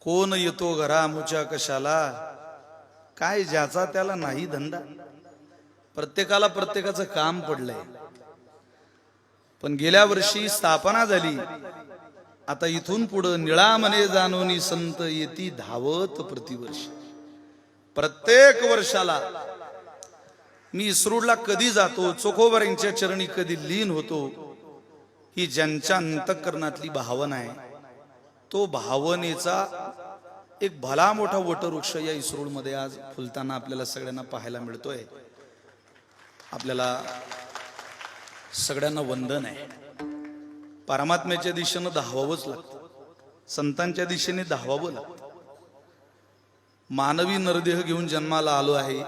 कोण येतो घरा मुच्या कशाला? काय ज्याचा त्याला नाही धंदा? प्रत्येकाला प्रत्येकाचं काम पडलंय. पण गेल्या वर्षी स्थापना झाली. आता इथून पुढं निळामने जाणून संत येती धावत प्रतिवर्षी. प्रत्येक वर्षाला मी इस्रोडला कधी जातो चोखोबऱ्यांच्या चरणी कधी लीन होतो ही ज्यांच्या अंतकरणातली भावना आहे. तो भावनेचा एक भला मोठा वटवृक्ष या इस्रोडमध्ये आज फुलताना आपल्याला सगळ्यांना पाहायला मिळतोय. आपल्याला सगळ्यांना वंदन आहे. परमात्म्याच्या दिशेनं धावावंच लागतं. संतांच्या दिशेने धावावं लागतं. मानवी नरदेह घेऊन जन्माला आलो आहे.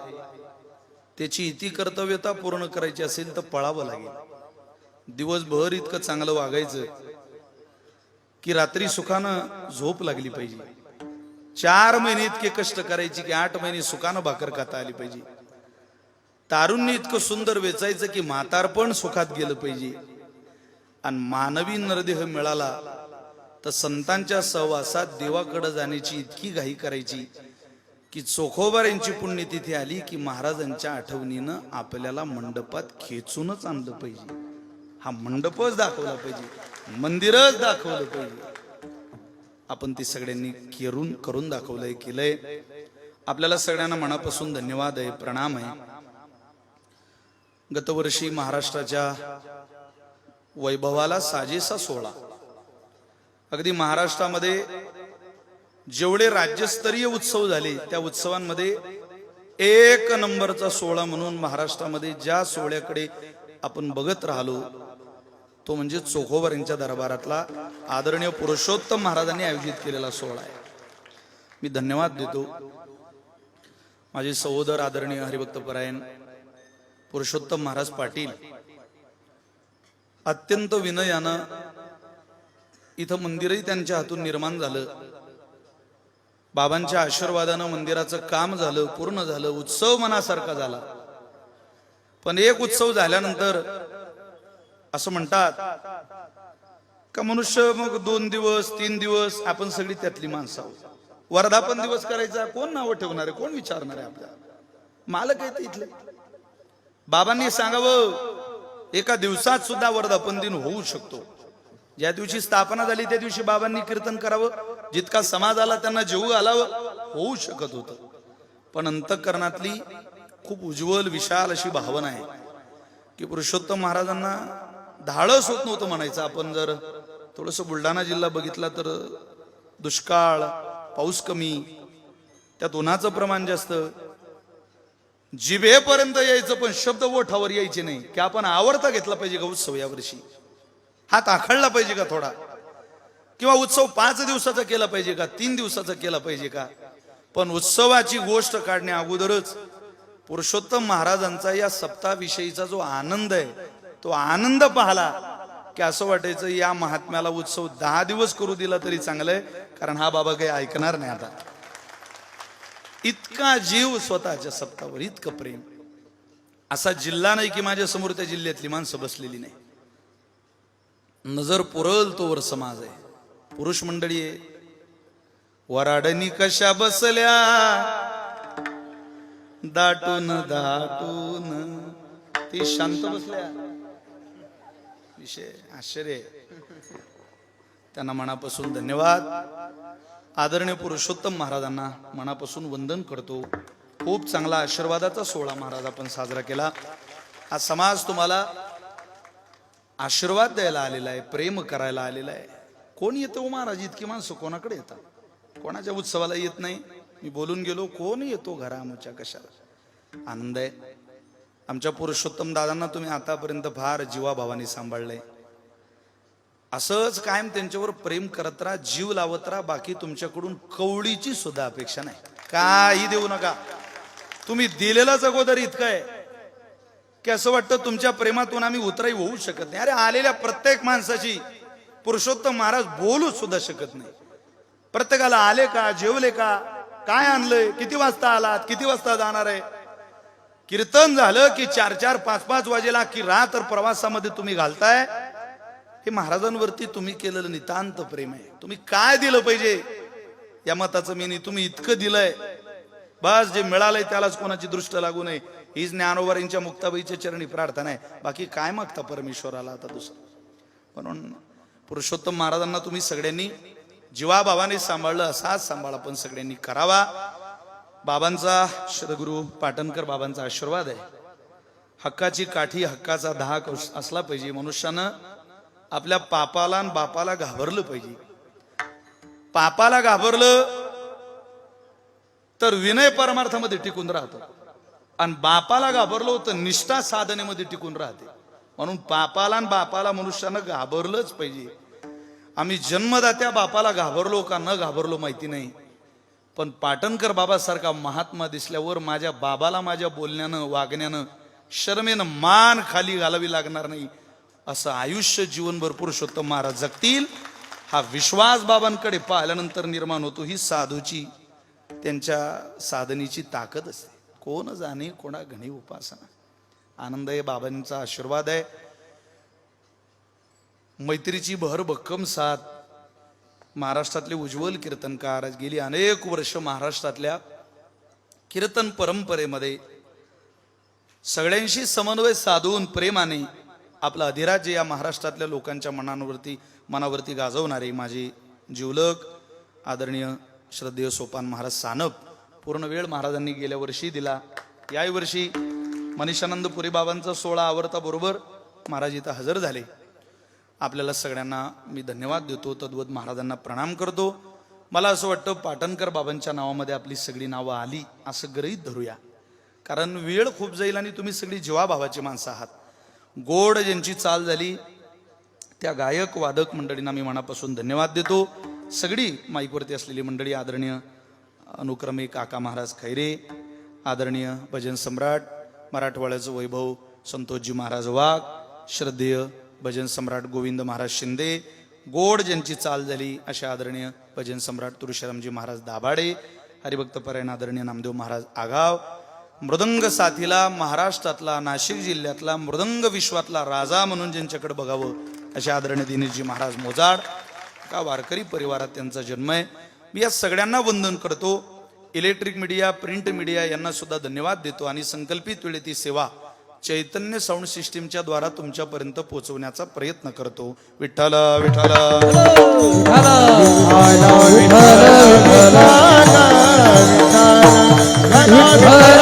त्याची इति कर्तव्यता पूर्ण करायची असेल तर पळावं लागेल. दिवसभर इतकं चांगलं वागायचं. की रात्री सुखानं झोप लागली पाहिजे. चार महिने इतके कष्ट करायचे की आठ महिने सुखानं भाकर खाता आली पाहिजे. तारुण्य इतकं सुंदर वेचायचं की म्हातारपण सुखात गेलं पाहिजे. आणि मानवी नरदेह मिळाला तर संतांच्या सहवासात देवाकडे जाण्याची इतकी घाई करायची की चोखोबार यांची पुण्यतिथी आली की महाराजांच्या आठवणीनं आपल्याला मंडपात खेचूनच आणलं पाहिजे. हा मंडपच दाखवला पाहिजे. मंदिरच दाखवलं पाहिजे. आपण ती सगळ्यांनी केरून करून दाखवलंय केलंय. आपल्याला सगळ्यांना मनापासून धन्यवाद आहे प्रणाम आहे. गतवर्षी महाराष्ट्राच्या वैभवाला साजेसा सोहळा. अगदी महाराष्ट्रामध्ये जेवढे राज्यस्तरीय उत्सव झाले त्या उत्सवांमध्ये एक नंबरचा सोहळा म्हणून महाराष्ट्रामध्ये ज्या सोहळ्याकडे आपण बघत राहिलो तो म्हणजे चोखोबरींच्या दरबारातला आदरणीय पुरुषोत्तम महाराजांनी आयोजित केलेला सोहळा आहे. मी धन्यवाद देतो. माझे सहोदर आदरणीय हरिभक्त परायण पुरुषोत्तम महाराज पाटील अत्यंत विनयानं इथं मंदिरही त्यांच्या हातून निर्माण झालं. बाबांच्या आशीर्वादानं मंदिराचं काम झालं पूर्ण झालं उत्सव मनासारखा झाला. पण एक उत्सव झाल्यानंतर असं म्हणतात का मनुष्य मग दोन दिवस तीन दिवस आपण सगळी त्यातली माणसं आहोत. वर्धापन दिवस करायचा कोण नावं ठेवणार आहे? कोण विचारणार आहे आपल्याला? मालक आहे ते इथले. बाबांनी सांगावं एका दिवसात सुद्धा वर्धापन दिन होऊ शकतो. ज्या दिवशी स्थापना झाली त्या दिवशी बाबांनी कीर्तन करावं. जितका समाज आला त्यांना जेवू घालावं. होऊ शकत होतं. पण अंतकरणातली खूप उज्ज्वल विशाल अशी भावना आहे की पुरुषोत्तम महाराजांना धाडस होत नव्हतं म्हणायचं. आपण जर थोडस बुलढाणा जिल्हा बघितला तर दुष्काळ पाऊस कमी त्यात उन्हाचं प्रमाण जास्त. जिभेपर्यंत यायचं पण शब्द ओठावर यायचे नाही. की आपण आवडता घेतला पाहिजे का उत्सव यावर्षी? हात आखडला पाहिजे का थोडा? किंवा उत्सव पाच दिवसाचा केला पाहिजे का? तीन दिवसाचा केला पाहिजे का? पण उत्सवाची गोष्ट काढण्या अगोदरच पुरुषोत्तम महाराजांचा या सप्ताविषयीचा जो आनंद आहे तो आनंद पाहला की असं वाटायचं या महात्म्याला उत्सव दहा दिवस करू दिला तरी चांगलंय कारण हा बाबा काही ऐकणार नाही आता. इतका जीव स्वतःच्या सप्तावर इतकं प्रेम. असा जिल्हा नाही की माझ्यासमोर त्या जिल्ह्यातली माणसं बसलेली नाही. नजर पुरल तोवर समाज आहे. पुरुष मंडळी आहे. वराडणी कशा बसल्या? दाटून दाटून. ती शांत बसल्या. विषय आश्चर्य. आहे. त्यांना मनापासून धन्यवाद. आदरणीय पुरुषोत्तम महाराजांना मनापासून वंदन करतो. खूप चांगला आशीर्वादाचा सोहळा महाराज आपण साजरा केला. हा समाज तुम्हाला आशीर्वाद द्यायला आलेला आहे प्रेम करायला आलेला आहे. कोण येतो हो महाराज? इतकी माणसं कोणाकडे येतात? कोणाच्या उत्सवाला येत नाही? मी बोलून गेलो कोण येतो घरामुच्या कशाला? आनंद आहे. आमच्या पुरुषोत्तम दादांना तुम्ही आतापर्यंत फार जीवाभावाने सांभाळलंय असंच कायम त्यांच्यावर प्रेम करत राहा जीव लावत राहा बाकी तुमच्याकडून कवडीची सुद्धा अपेक्षा नाही. काही देऊ नका. तुम्ही दिलेलाच अगोदर इतकं आहे की असं वाटतं तुमच्या प्रेमातून आम्ही उतराई होऊ शकत नाही. अरे आलेल्या प्रत्येक माणसाची पुरुषोत्तम महाराज बोलू सुद्धा शकत नाही. प्रत्येकाला आले का जेवले का काय आणलंय किती वाजता आलात किती वाजता जाणार आहे? कीर्तन झालं की चार चार पाच पाच वाजेला की रात्र प्रवासामध्ये तुम्ही घालताय. हे महाराजांवरती तुम्ही केलेलं नितांत प्रेम आहे. तुम्ही काय दिलं पाहिजे? या मताचं मी नाही तुम्ही इतकं दिलंय. बस जे मिळालंय त्यालाच कोणाची दृष्ट लागू नये. हीच ज्ञानोबारींच्या मुक्ताबाईच्या चरणी प्रार्थना आहे. बाकी काय मागता परमेश्वराला आता दुसरं? म्हणून पुरुषोत्तम महाराजांना तुम्ही सगळ्यांनी जीवाभावाने सांभाळलं असाच सांभाळा पण सगळ्यांनी करावा. बाबांचा श्रद्गुरु पाटणकर बाबांचा आशीर्वाद आहे. हक्काची काठी हक्काचा धाक अस- असला पाहिजे. मनुष्यानं आपल्या पापाला आणि बापाला घाबरलं पाहिजे. पापाला घाबरलं तर विनय परमार्थामध्ये टिकून राहतो. आणि बापाला घाबरलो तर निष्ठा साधनेमध्ये टिकून राहते. म्हणून पापाला आणि बापाला मनुष्यानं घाबरलंच पाहिजे. आम्ही जन्मदात्या बापाला घाबरलो का न घाबरलो माहिती नाही. पण पाटणकर बाबासारखा महात्मा दिसल्यावर माझ्या बाबाला माझ्या बोलण्यानं वागण्यानं शर्मेनं मान खाली घालावी लागणार नाही असं आयुष्य जीवनभर पुरुषोत्तम महाराज जगतील. हा विश्वास बाबांकडे पाहिल्यानंतर निर्माण होतो. ही साधूची त्यांच्या साधनेची ताकद असते. कोण जाणे कोणा घणी उपासना. आनंद आहे बाबांचा आशीर्वाद आहे. मैत्रीची भर भक्कम साथ. महाराष्ट्रातले उज्ज्वल कीर्तनकार गेली अनेक वर्ष महाराष्ट्रातल्या कीर्तन परंपरेमध्ये. सगळ्यांशी समन्वय साधून प्रेमाने आपलं अधिराज्य या महाराष्ट्रातल्या लोकांच्या मनांवरती मनावरती गाजवणारे माझे जीवलक आदरणीय श्रद्धेय सोपान महाराज सानप पूर्ण वेळ महाराजांनी गेल्या वर्षी दिला. याही वर्षी मनीषानंद पुरी बाबांचा सोहळा आवडता बरोबर महाराज इथं हजर झाले. आपल्याला सगळ्यांना मी धन्यवाद देतो. तद्वत महाराजांना प्रणाम करतो. मला असं वाटतं पाटणकर बाबांच्या नावामध्ये आपली सगळी नावं आली असं ग्रहीत धरूया. कारण वेळ खूप जाईल आणि तुम्ही सगळी जीवाभावाची माणसं आहात. गोड ज्यांची चाल झाली त्या गायक वादक मंडळींना मी मनापासून धन्यवाद देतो. सगळी माईकवरती असलेली मंडळी आदरणीय अनुक्रमे काका महाराज खैरे आदरणीय भजन सम्राट मराठवाड्याचं वैभव संतोषजी महाराज वाघ श्रद्धेय भजन सम्राट गोविंद महाराज शिंदे गोड ज्यांची चाल झाली अशा आदरणीय भजन सम्राट तुळशीरामजी महाराज दाभाडे हरिभक्त परायण आदरणीय नामदेव महाराज आगाव मृदंग साथीला महाराष्ट्रातला नाशिक जिल्ह्यातला मृदंग विश्वातला राजा म्हणून ज्यांच्याकडे बघावं असे आदरणीय दिनेशजी महाराज मोजाड का वारकरी परिवारात त्यांचा जन्म आहे. मी या सगळ्यांना वंदन करतो. इलेक्ट्रिक मीडिया प्रिंट मीडिया यांना सुद्धा धन्यवाद देतो आणि संकल्पित वेळेत ही सेवा चैतन्य साऊंड सिस्टीमच्या द्वारा तुमच्यापर्यंत पोहोचवण्याचा प्रयत्न करतो. विठ्ठल विठ्ठल. विठ्ठल